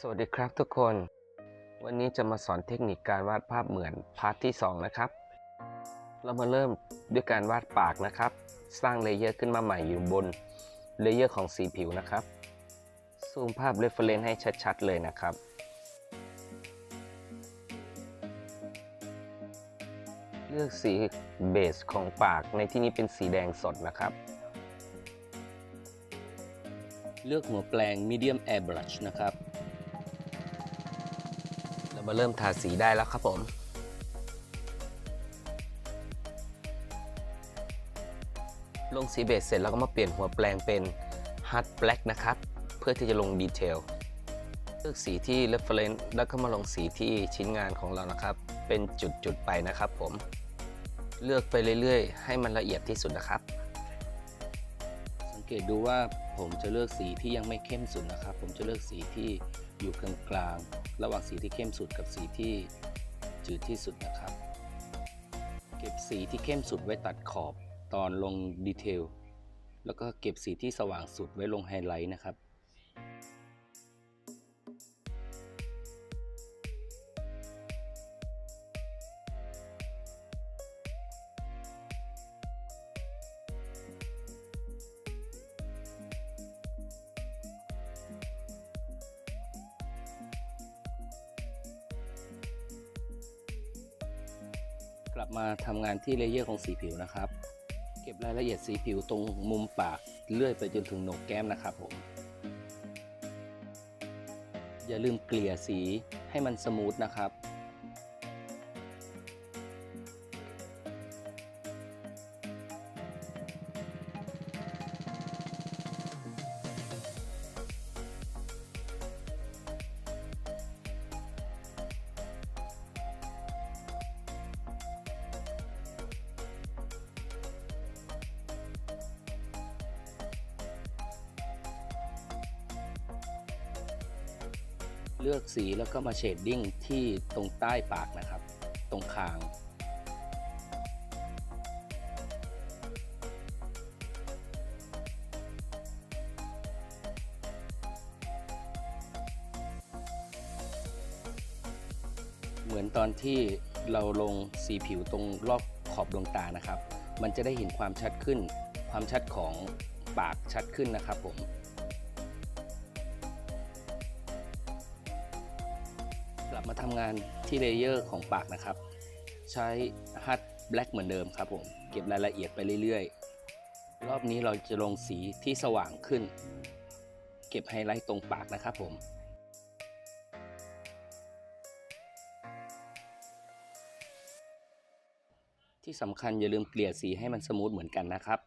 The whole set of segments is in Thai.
สวัสดีครับทุกคน วันนี้จะมาสอนเทคนิคการวาดภาพเหมือนพาร์ทที่ 2 นะครับ เรามาเริ่มด้วยการวาดปากนะครับ สร้างเลเยอร์ขึ้นมาใหม่อยู่บนเลเยอร์ของสีผิวนะครับ ซูมภาพเรฟเฟรนซ์ให้ชัดๆเลยนะครับเลือกสีเบสของปากในที่นี้เป็นสีแดงสดนะครับ เลือกหัวแปลง medium airbrush นะครับ มาเริ่มทาสีได้แล้วครับผมลงสีเบสเสร็จแล้วก็มาเปลี่ยนหัวแปลงเป็น hard black นะครับ เพื่อที่จะลงดีเทลเลือกสีที่ reference แล้วก็มาลงสีที่ชิ้นงานของเรานะครับ เป็นจุดๆไปนะครับผม เลือกไปเรื่อยๆ ให้มันละเอียดที่สุดนะครับ เกตดูว่าผมจะเลือกสีที่ยังไม่เข้มสุดนะครับ ผมจะเลือกสีที่อยู่กลางกลางๆระหว่างสีที่เข้มสุดกับสีที่จืดที่สุดนะครับ เก็บสีที่เข้มสุดไว้ตัดขอบตอนลงดีเทลแล้วก็เก็บสีที่สว่างสุดไว้ลงไฮไลท์นะครับ กลับมาทำงานที่เลเยอร์ของสีผิวนะครับ เก็บรายละเอียดสีผิวตรงมุมปากเลื่อยไปจนถึงโหนกแก้มนะครับผม อย่าลืมเกลี่ยสีให้มันสมูทนะครับ เลือกสีแล้วก็มาเชดดิ้งที่ตรงใต้ปากนะครับ ตรงคาง เหมือนตอนที่เราลงสีผิวตรงรอบขอบดวงตานะครับ มันจะได้เห็นความชัดขึ้น ความชัดของปากชัดขึ้นนะครับผม ทำงานที่เลเยอร์ของปากนะครับ ใช้ฮัตแบล็กเหมือนเดิมครับผม เก็บรายละเอียดไปเรื่อยๆ รอบนี้เราจะลงสีที่สว่างขึ้น เก็บไฮไลท์ตรงปากนะครับผมที่สำคัญอย่าลืมเกลี่ยสีให้มันสมูทเหมือนกันนะครับ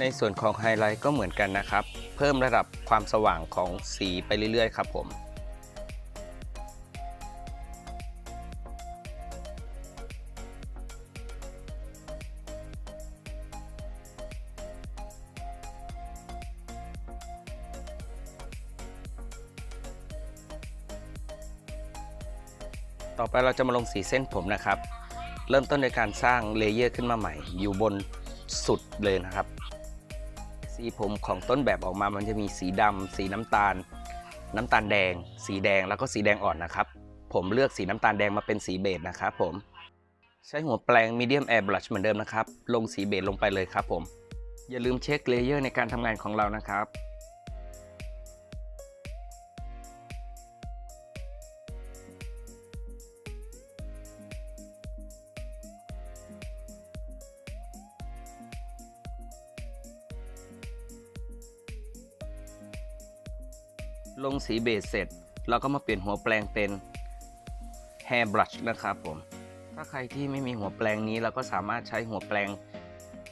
ในส่วนของไฮไลท์ก็เหมือนกันนะครับ เพิ่มระดับความสว่างของสีไปเรื่อยๆ ครับผมต่อไปเราจะมาลงสีเส้นผมนะครับ เริ่มต้นโดยการสร้างเลเยอร์ขึ้นมาใหม่ อยู่บนสุดเลยนะครับ สีผมของต้นแบบออกมา มันจะมีสีดำสีน้ำตาล น้ำตาลแดง สีแดงแล้วก็สีแดงอ่อนนะครับ ผมเลือกสีน้ำตาลแดงมาเป็นสีเบจนะครับผม ใช้หัวแปลง medium air brush เหมือนเดิมนะครับ ลงสีเบจลงไปเลยครับผม อย่าลืมเช็คเลเยอร์ในการทำงานของเรานะครับ ลงสีเบสเสร็จ เราก็มาเปลี่ยนหัวแปลงเป็น hair brush นะครับผม ถ้าใครที่ไม่มีหัวแปลงนี้เราก็สามารถใช้หัวแปลง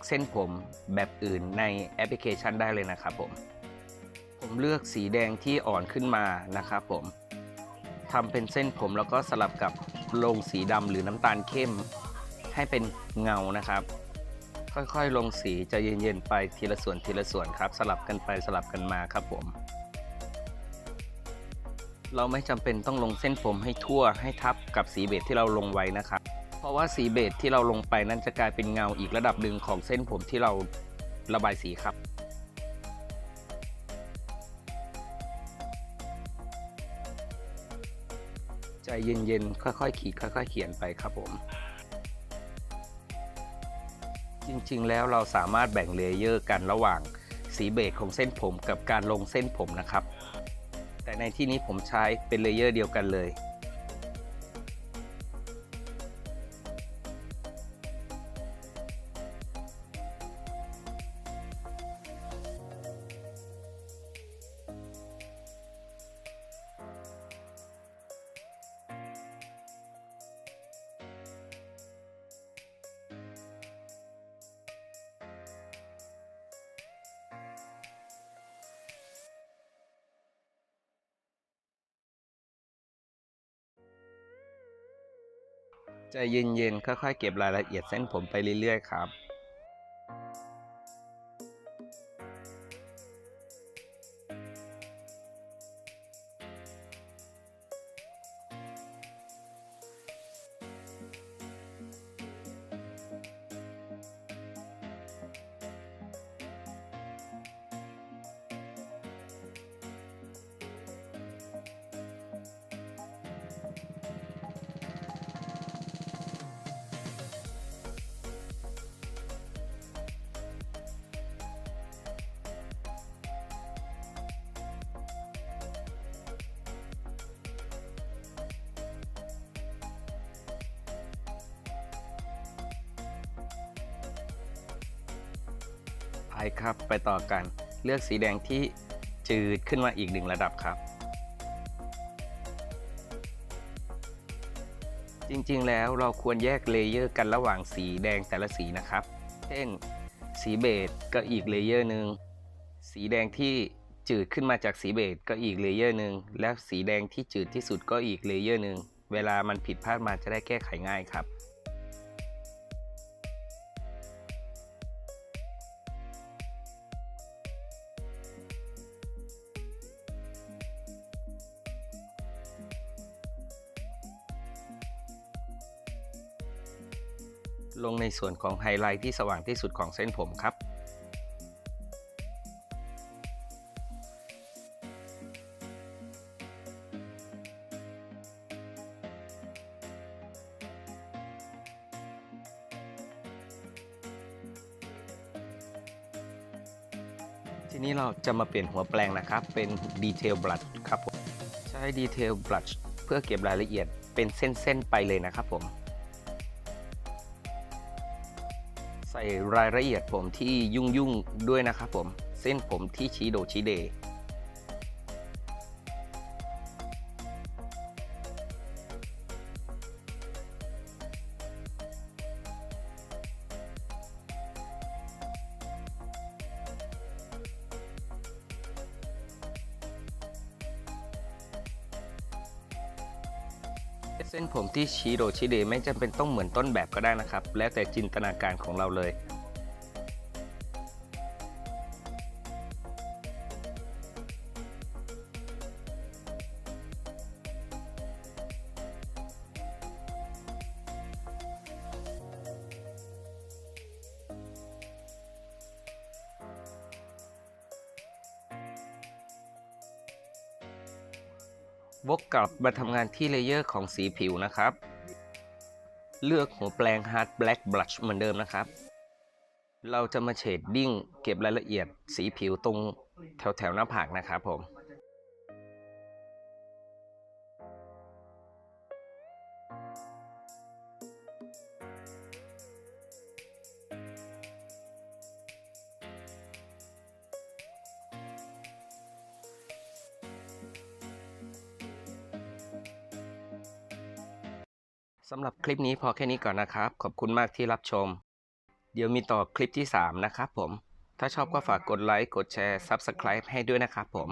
เส้นผมแบบอื่นในแอปพลิเคชันได้เลยนะครับผม ผมเลือกสีแดงที่อ่อนขึ้นมานะครับผมทำเป็นเส้นผมแล้วก็สลับกับลงสีดำหรือน้ำตาลเข้ม ให้เป็นเงานะครับ ค่อยๆ ลงสีจะเย็นๆไปทีละส่วนทีละส่วนครับ สลับกันไปสลับกันมาครับผม เราไม่จำเป็นต้องลงเส้นผมให้ทั่วให้ทับกับสีเบจที่เราลงไว้นะครับ เพราะว่าสีเบจที่เราลงไปนั้นจะกลายเป็นเงาอีกระดับหนึ่งของเส้นผมที่เราระบายสีครับใจเย็นๆ ค่อยๆขีดค่อยๆ เขียนไปครับผม จริงๆ แล้วเราสามารถแบ่งเลเยอร์กันระหว่างสีเบจของเส้นผมกับการลงเส้นผมนะครับ แต่ในที่นี้ผมใช้เป็นเลเยอร์เดียวกันเลย ใจเย็นๆค่อยๆเก็บรายละเอียดเส้นผมไปเรื่อยๆครับ ไปครับ ไปต่อกันเลือกสีแดงที่จืดขึ้นมาอีกหนึ่งระดับครับ จริงๆแล้วเราควรแยกเลเยอร์กันระหว่างสีแดงแต่ละสีนะครับ เช่น สีเบจก็อีกเลเยอร์หนึ่งสีแดงที่จืดขึ้นมาจากสีเบจก็อีกเลเยอร์หนึ่งและสีแดงที่จืดที่สุดก็อีกเลเยอร์หนึ่งเวลามันผิดพลาดมาจะได้แก้ไขง่ายครับ ในส่วนของไฮไลท์ที่สว่างที่สุดของเส้นผมครับทีนี้เราจะมาเปลี่ยนหัวแปลงนะครับ เป็นดีเทลบลัชครับผม ใช้ดีเทลบลัชเพื่อเก็บรายละเอียดเป็นเส้น ๆ ไปเลยนะครับผม ใส่รายละเอียดผมที่ยุ่งยุ่งๆด้วยนะครับผม เส้นผมที่ชี้โดชี้เด เส้นผมที่ชี้โดชี้เดไม่จำเป็นต้องเหมือนต้นแบบก็ได้นะครับ แล้วแต่จินตนาการของเราเลย วกกลับมาทำงานที่เลเยอร์ของสีผิวนะครับ เลือกหัวแปลง Hard Black Blush เหมือนเดิมนะครับ เราจะมาเฉดดิ้งเก็บรายละเอียดสีผิวตรงแถวๆหน้าผากนะครับผม สำหรับคลิปนี้พอแค่นี้ก่อนนะครับ ขอบคุณมากที่รับชม เดี๋ยวมีต่อคลิปที่ 3 นะครับผม ถ้าชอบก็ฝากกดไลค์ กดแชร์ Subscribe ให้ด้วยนะครับผม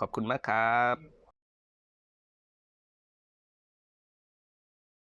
ขอบคุณมากครับ